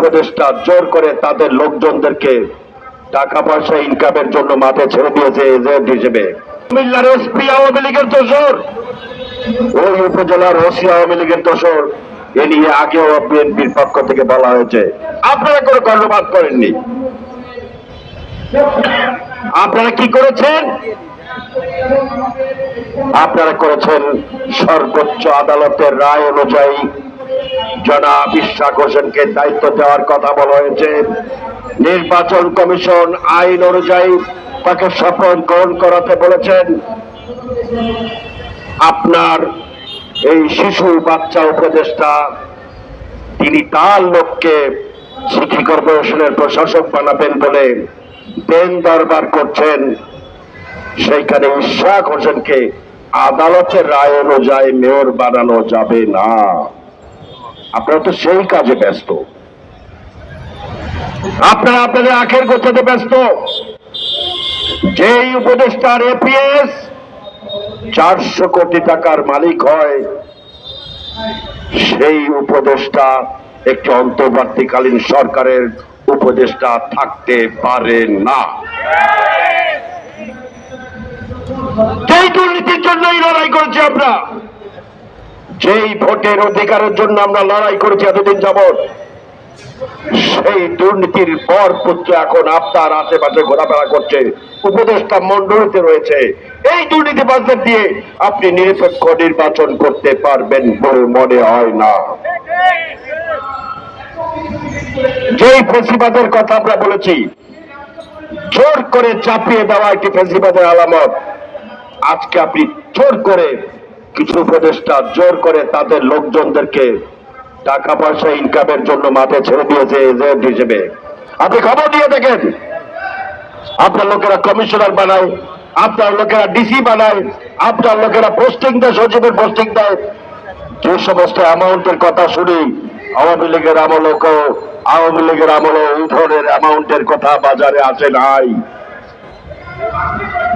উপদেষ্টা জোর করে তাদের লোকজনদেরকে টাকা পয়সা ইনকামের জন্য মাঠে ছেড়ে দিয়েছে এজেন্ট হিসেবে। কুমিল্লার এসপি আওয়ামী লীগের দোষর। ওই উপজেলার ওসি আওয়ামী লীগের দোষর। এ নিয়ে আগেও বিএনপির পক্ষ থেকে বলা হয়েছে। আপনারা কোনো কর্ণপাত করেননি। আপনারা কি করেছেন? আপনারা করেছেন সর্বোচ্চ আদালতের রায় অনুযায়ী জনাব ইশাক হোসেনকে দায়িত্ব দেওয়ার কথা বলা হয়েছে। নির্বাচন কমিশন আইন অনুযায়ী তাকে শপথ গ্রহণ করাতে বলেছেন। আপনার এই শিশু, বাচ্চা উপদেষ্টা, তিনি তার লোককে সিটি কর্পোরেশনের প্রশাসক বানাবেন বলে দেন দরবার করছেন। সেইখানে ইশাক হোসেনকে আদালতের রায় অনুযায়ী মেয়র বানানো যাবে না। আপনারা তো সেই কাজে ব্যস্ত। আপনারা আপনাদের আখের গোছাতে ব্যস্ত। যেই উপদেষ্টার এপিএস চারশো কোটি টাকার মালিক হয়, সেই উপদেষ্টা একটি অন্তর্বর্তীকালীন সরকারের উপদেষ্টা থাকতে পারে না। যেই দুর্নীতির জন্যই লড়াই করেছি আমরা যেই ভোটের অধিকারের জন্য আমরা লড়াই করেছি এতদিন যাবৎ, সেই দুর্নীতির পর পুত্র এখন আপনার আশেপাশে ঘোরাফেরা করছে, উপদেষ্টা মন্ডলীতে রয়েছে। এই দুর্নীতিবাজদের দিয়ে আপনি নিরপেক্ষ নির্বাচন করতে পারবেন বলে মনে হয় না। যেই ফেসিবাদের কথা আমরা বলেছি, জোর করে চাপিয়ে দেওয়া একটি ফেসিবাদের আলামত। আজকে আপনি জোর করে কিছু উপদেষ্টা জোর করে তাদের লোকজনদেরকে টাকা পয়সা ইনকামের জন্য মাঠে ছেড়ে দিয়েছে এজেন্ট হিসেবে। আপনি খবর দিয়ে দেখেন। আপনার লোকেরা কমিশনার বানায়, আপনার লোকেরা ডিসি বানায়, আপনার লোকেরা পোস্টিং দেয়, সচিবের পোস্টিং দেয়। যে সমস্ত অ্যামাউন্টের কথা শুনি, আওয়ামী লীগের আমলকে, আওয়ামী লীগের আমলে, এই ধরনের অ্যামাউন্টের কথা বাজারে আসে নাই।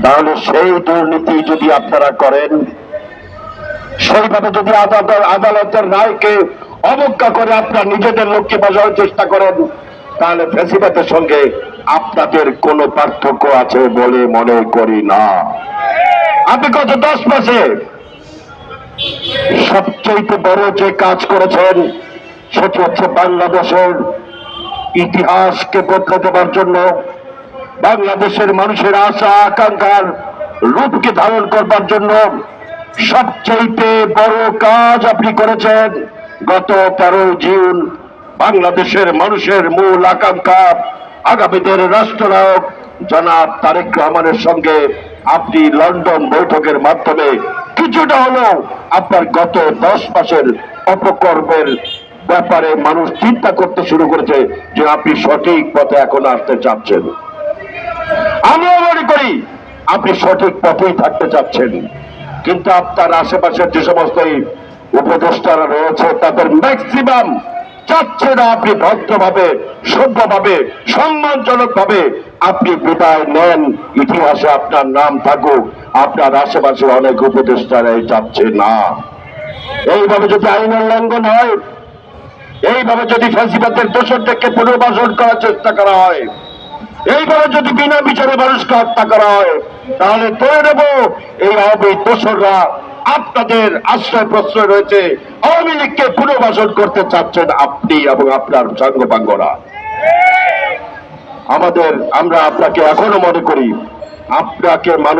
তাহলে সেই দুর্নীতি যদি আপনারা করেন সেইভাবে যদি আদালত আদালতের রায়কে অবজ্ঞা করে আপনার নিজেদের লোককে বোঝানোর চেষ্টা করেন, তাহলে ফেসিবাদের সঙ্গে আপনাদের কোনো পার্থক্য আছে বলে মনে করি না। আপনি গত দশ মাসে সবচেয়ে বড় যে কাজ করেছেন, সেটি হচ্ছে বাংলাদেশের ইতিহাসকে বদলে দেওয়ার জন্য বাংলাদেশের মানুষের আশা, আকাঙ্ক্ষার রূপকে ধারণ করবার জন্য সবচাইতে বড় কাজ আপনি করেছেন গত তেরোই জুন বাংলাদেশের মানুষের মূল আকাঙ্ক্ষা আগামীদের রাষ্ট্রনায়ক জনাব তারেক রহমানের সঙ্গে আপনি লন্ডন বৈঠকের মাধ্যমে কিছুটা হলেও আপনার গত দশ মাসের অপকর্মের ব্যাপারে মানুষ চিন্তা করতে শুরু করেছে যে আপনি সঠিক পথে এখন আসতে চাচ্ছেন। আমিও মনে করি আপনি সঠিক পথেই থাকতে চাচ্ছেন। কিন্তু আপনার আশেপাশের যে সমস্ত উপদেষ্টারা রয়েছে, তাদের ম্যাক্সিমাম চাচ্ছে না আপনি ভদ্রভাবে, সভ্যভাবে সম্মানজনক ভাবে আপনি বিদায় নেন। ইতিহাসে আপনার নাম থাকুক, আপনার আশেপাশে অনেক উপদেষ্টারাই চাচ্ছে না। এইভাবে যদি আইনের লঙ্ঘন হয়, এইভাবে যদি ফ্যাসিবাদের দোষরদেরকে পুনর্বাসন করার চেষ্টা করা হয়, এইভাবে যদি বিনা বিচারে মানুষকে হত্যা করা হয় তাহলে ধরে নেব এই আওয়ামী দোসররা আপনাদের আশ্রয় প্রশ্রয় রয়েছে। আওয়ামী লীগকে পুনর্বাসন করতে চাচ্ছেন আপনি এবং আপনার সাঙ্গপাঙ্গরা আমাদের, আমরা আপনাকে এখনও মনে করি, আপনাকে মানুষ